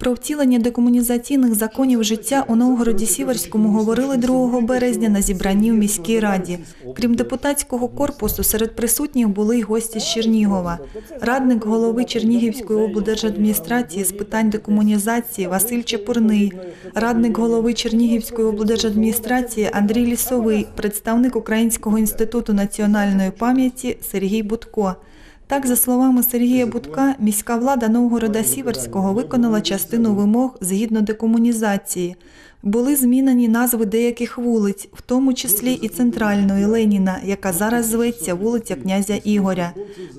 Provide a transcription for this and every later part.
Про втілення декомунізаційних законів життя у Новгороді Сіверському говорили 2 березня на зібранні в міській раді. Крім депутатського корпусу, серед присутніх були й гості з Чернігова. Радник голови Чернігівської облдержадміністрації з питань декомунізації Василь Чепурний, радник голови Чернігівської облдержадміністрації Андрій Лісовий, представник Українського інституту національної пам'яті Сергій Будко. Так, за словами Сергія Будка, міська влада Новгорода Сіверського виконала частину вимог згідно декомунізації. Були змінені назви деяких вулиць, в тому числі і центральної Леніна, яка зараз зветься вулиця князя Ігоря.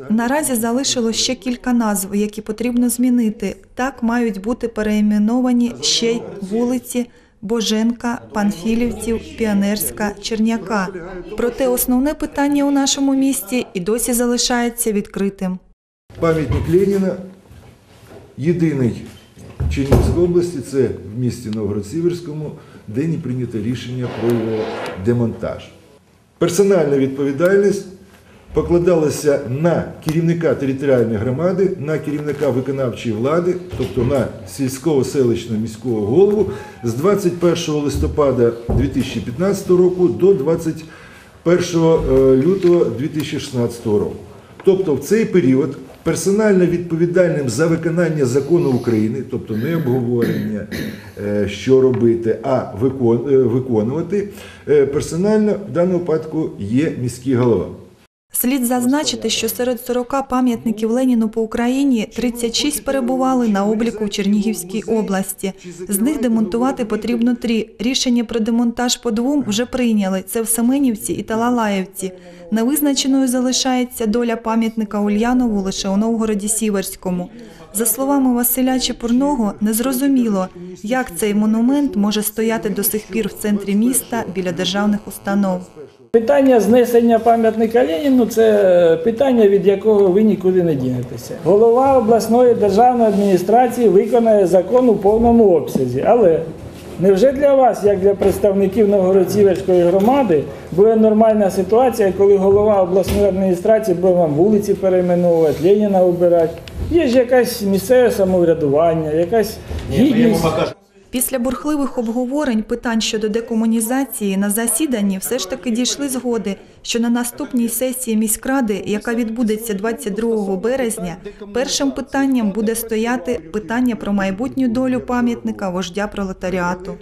Наразі залишилось ще кілька назв, які потрібно змінити. Так мають бути переіменовані ще й вулиці Боженка, Панфілівців, Піонерська, Черняка. Проте основне питання у нашому місті і досі залишається відкритим. Пам'ятник Леніна єдиний в Чернігівській області, це в місті Новгород-Сіверському, де не прийнято рішення про його демонтаж. Персональна відповідальність покладалася на керівника територіальної громади, на керівника виконавчої влади, тобто на сільського селищного міського голову з 21 листопада 2015 року до 21 лютого 2016 року. Тобто в цей період персонально відповідальним за виконання закону України, тобто не обговорення, е, що робити, а е, виконувати, е, персонально в даному випадку є міський голова. Слід зазначити, що серед 40 пам'ятників Леніну по Україні 36 перебували на обліку в Чернігівській області. З них демонтувати потрібно три. Рішення про демонтаж по двом вже прийняли. Це в Семенівці і Талалаївці. Невизначеною залишається доля пам'ятника Ульянову лише у Новгороді Сіверському. За словами Василя Чепурного, незрозуміло, як цей монумент може стояти до сих пір в центрі міста біля державних установ. Питання знесення пам'ятника Леніну це питання, від якого ви нікуди не дінетеся. Голова обласної державної адміністрації виконає закон у повному обсязі. Але невже для вас, як для представників Новгород-Сіверської громади, буде нормальна ситуація, коли голова обласної адміністрації буде вам вулиці перейменовувати, Леніна обирати? Є ж якась місцеве самоврядування, якась гідність. Після бурхливих обговорень питань щодо декомунізації на засіданні все ж таки дійшли згоди, що на наступній сесії міськради, яка відбудеться 22 березня, першим питанням буде стояти питання про майбутню долю пам'ятника вождя пролетаріату.